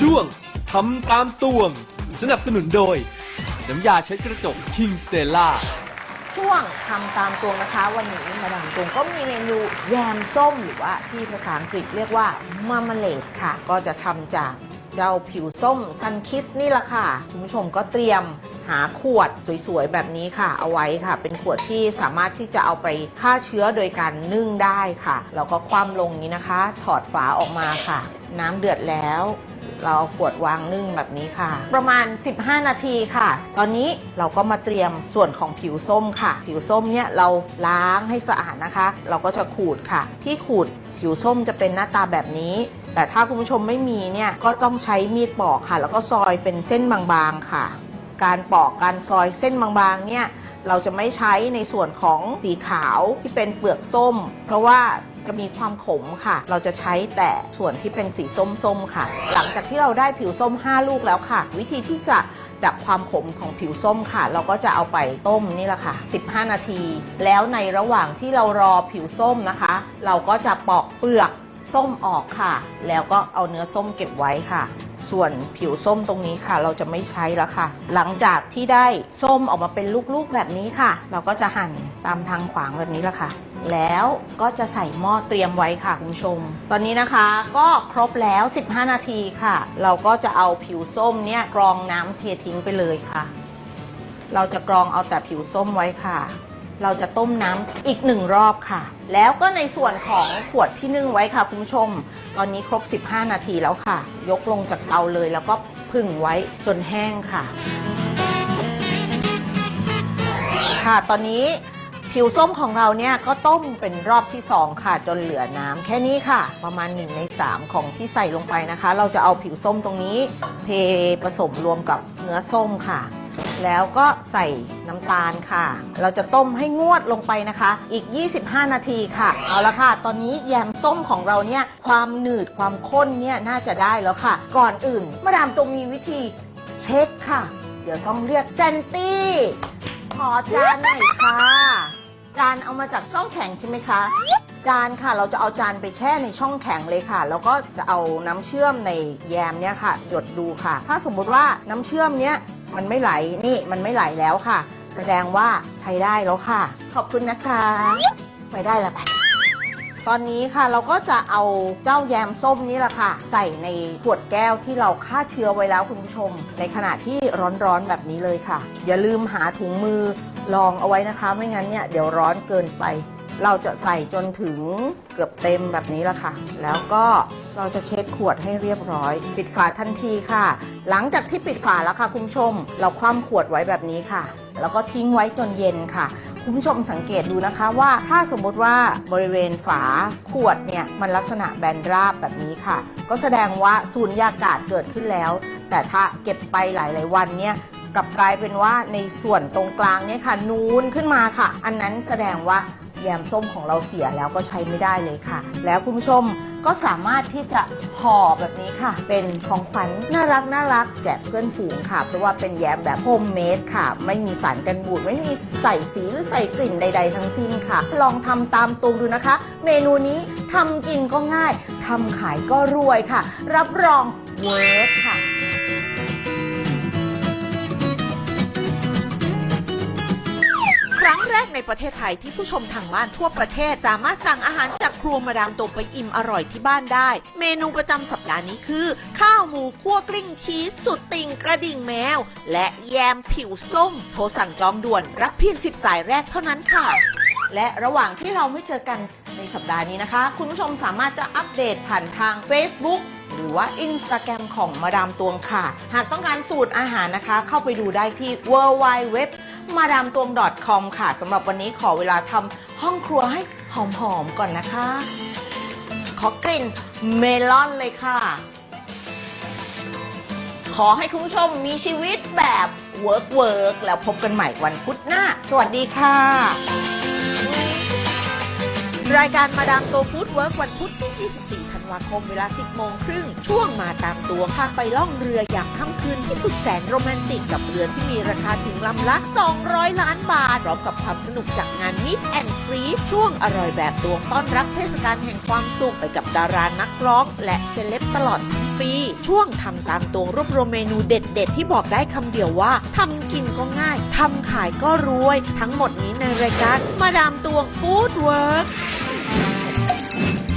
ช่วงทำตามตวง สนับสนุนโดย น้ำยาเช็ดกระจก King Stella ช่วงทำตามตวงนะคะ วันนี้มาดามตวงก็มีเมนูแยมส้มหรือว่าที่ภาษาอังกฤษเรียกว่ามามาเลดค่ะ ก็จะทำจากเจ้าผิวส้มซันคิสนี่แหละค่ะ คุณผู้ชมก็เตรียม หาขวดสวยๆแบบนี้ค่ะ เอาไว้ค่ะ เป็นขวดที่สามารถที่จะเอาไปฆ่าเชื้อโดยการนึ่งได้ค่ะแล้วก็คว่ำลงนี้นะคะ ถอดฝาออกมาค่ะ น้ำเดือดแล้วเราเอาขวดวางนึ่งแบบนี้ค่ะ ประมาณ 15 นาทีค่ะ ตอนนี้เราก็มาเตรียมส่วนของผิวส้มค่ะ ผิวส้มเนี่ยเราล้างให้สะอาดนะคะ เราก็จะขูดค่ะ ที่ขูดผิวส้มจะเป็นหน้าตาแบบนี้ แต่ถ้าคุณผู้ชมไม่มีเนี่ยก็ต้องใช้มีดปอกค่ะ แล้วก็ซอยเป็นเส้นบางๆค่ะ การปอกการซอยเส้นบางๆเนี่ยเราจะไม่ใช้ในส่วนของสีขาวที่เป็นเปลือกส้ม เพราะว่าจะมีความขมค่ะ เราจะใช้แต่ส่วนที่เป็นสีส้มๆค่ะ หลังจากที่เราได้ผิวส้ม 5 ลูกแล้วค่ะ วิธีที่จะดับความขมของผิวส้มค่ะ เราก็จะเอาไปต้มนี่แหละค่ะ 15 นาที แล้วในระหว่างที่เรารอผิวส้มนะคะ เราก็จะปอกเปลือกส้มออกค่ะ แล้วก็เอาเนื้อส้มเก็บไว้ค่ะ ส่วนผิวส้มตรงนี้ค่ะ เราจะไม่ใช้แล้วค่ะ หลังจากที่ได้ส้มออกมาเป็นลูกๆแบบนี้ค่ะ เราก็จะหั่นตามทางขวางแบบนี้แหละค่ะ แล้วก็จะใส่หม้อเตรียมไว้ค่ะคุณผู้ชม ตอนนี้นะคะก็ครบแล้ว 15 นาทีค่ะ เราก็จะเอาผิวส้มเนี่ยกรองน้ำเททิ้งไปเลยค่ะ เราจะกรองเอาแต่ผิวส้มไว้ค่ะ เราจะต้มน้ำอีกหนึ่งรอบค่ะ แล้วก็ในส่วนของขวดที่นึ่งไว้ค่ะคุณผู้ชม ตอนนี้ครบ 15 นาทีแล้วค่ะ ยกลงจากเตาเลยแล้วก็พึ่งไว้จนแห้งค่ะ ค่ะตอนนี้ผิวส้มของเราเนี่ยก็ต้มเป็นรอบที่ 2 ค่ะ จนเหลือน้ำแค่นี้ค่ะ ประมาณ 1 ใน 3 ของที่ใส่ลงไปนะคะ เราจะเอาผิวส้มตรงนี้ เทผสมรวมกับเนื้อส้มค่ะ แล้วก็ใส่น้ำตาลค่ะ เราจะต้มให้งวดลงไปนะคะ อีก 25 นาทีค่ะ เอาละค่ะ ตอนนี้แยมส้มของเราเนี่ย ความหนืดความข้นเนี่ยน่าจะได้แล้วค่ะ ก่อนอื่น มาดามตรงมีวิธีเช็คค่ะ เดี๋ยวต้องเรียกเซนตี้ขอจานหน่อยค่ะ จานเอามาจากช่องแข็งใช่ไหมคะ จานค่ะ เราจะเอาจานไปแช่ในช่องแข็งเลยค่ะ แล้วก็จะเอาน้ำเชื่อมในแยมเนี่ยค่ะ หยดดูค่ะ ถ้าสมมุติว่าน้ำเชื่อมเนี้ยมันไม่ไหลนี่มันไม่ไหลแล้วค่ะ แสดงว่าใช้ได้แล้วค่ะ ขอบคุณนะคะ ไปได้แล้วไปตอนนี้ค่ะเราก็จะเอาเจ้าแยมส้มนี้แหละค่ะ ใส่ในขวดแก้วที่เราฆ่าเชื้อไว้แล้วคุณผู้ชม ในขณะที่ร้อนๆแบบนี้เลยค่ะ อย่าลืมหาถุงมือรองเอาไว้นะคะ ไม่งั้นเนี่ยเดี๋ยวร้อนเกินไป เราจะใส่จนถึงเกือบเต็มแบบนี้ละค่ะ แล้วก็เราจะเช็ดขวดให้เรียบร้อย ปิดฝาทันทีค่ะ หลังจากที่ปิดฝาแล้วค่ะคุณผู้ชม เราคว่ำขวดไว้แบบนี้ค่ะ แล้วก็ทิ้งไว้จนเย็นค่ะ คุณผู้ชมสังเกตดูนะคะว่าถ้าสมมติว่าบริเวณฝาขวดเนี่ยมันลักษณะแบนราบแบบนี้ค่ะ ก็แสดงว่าสูญญากาศเกิดขึ้นแล้ว แต่ถ้าเก็บไปหลาย ๆ วันเนี่ยกลับกลายเป็นว่าในส่วนตรงกลางเนี่ยค่ะนูนขึ้นมาค่ะ อันนั้นแสดงว่า แยมส้มของเราเสียแล้วก็ใช้ไม่ได้เลยค่ะ แล้วคุณผู้ชมก็สามารถที่จะห่อแบบนี้ค่ะ เป็นของขวัญน่ารักน่ารักแจกเพื่อนฝูงค่ะ เพราะว่าเป็นแยมแบบโฮมเมดค่ะ ไม่มีสารกันบูด ไม่มีใส่สีหรือใส่กลิ่นใด ๆ ทั้งสิ้นค่ะ ลองทำตามตูดูนะคะ เมนูนี้ทำกินก็ง่ายทำขายก็รวยค่ะ รับรองเวิร์กค่ะ ในประเทศไทยที่ผู้ชมทางบ้านทั่วประเทศ สามารถสั่งอาหารจากครัวมาดามตวไปอิ่มอร่อยที่บ้านได้ เมนูประจำสัปดาห์นี้คือ ข้าวหมูคั่วกลิ้งชีสสุดติ่งกระดิ่งแมว และแยมผิวส้ม โทรสั่งจองด่วนรับเพียง 10 สายแรกเท่านั้นค่ะ และระหว่างที่เราไม่เจอกันในสัปดาห์นี้นะคะ คุณผู้ชมสามารถจะอัปเดตผ่านทาง Facebook หรือว่า Instagram ของมาดามตวงค่ะ หากต้องการสูตรอาหารนะคะ เข้าไปดูได้ที่ w w w มาดามตวง .com ค่ะสำหรับวันนี้ขอเวลาทำห้องครัวให้หอมๆก่อนนะคะ ขอกลิ่นเมลอนเลยค่ะ ขอให้คุณผู้ชมมีชีวิตแบบเวิร์กเวิร์กแล้วพบกันใหม่วันพุธหน้า สวัสดีค่ะ รายการมาดามตัวฟู้ดเวิร์กวันพุธที่ 24 ธันวาคมเวลา 10 โมงครึ่ง ช่วงมาตามตัวพาไปล่องเรืออย่างค่ำคืนที่สุดแสนโรแมนติกกับเรือที่มีราคาถึงลำละ 200 ล้านบาทพร้อมกับความสนุกจากงานมิ t แอนด์กรีช่วงอร่อยแบบตวงต้อนรับเทศกาลแห่งความสุขไปกับดารานักร้อง และเซเลบตลอดทั้งปีช่วงทำตามตวงรวบรวมเมนูเด็ด ๆ ที่บอกได้คำเดียวว่าทำกินก็ง่ายทำขายก็รวย ทั้งหมดนี้ในรายการมาดามตวงฟู้ดเวิร์ก Thank you.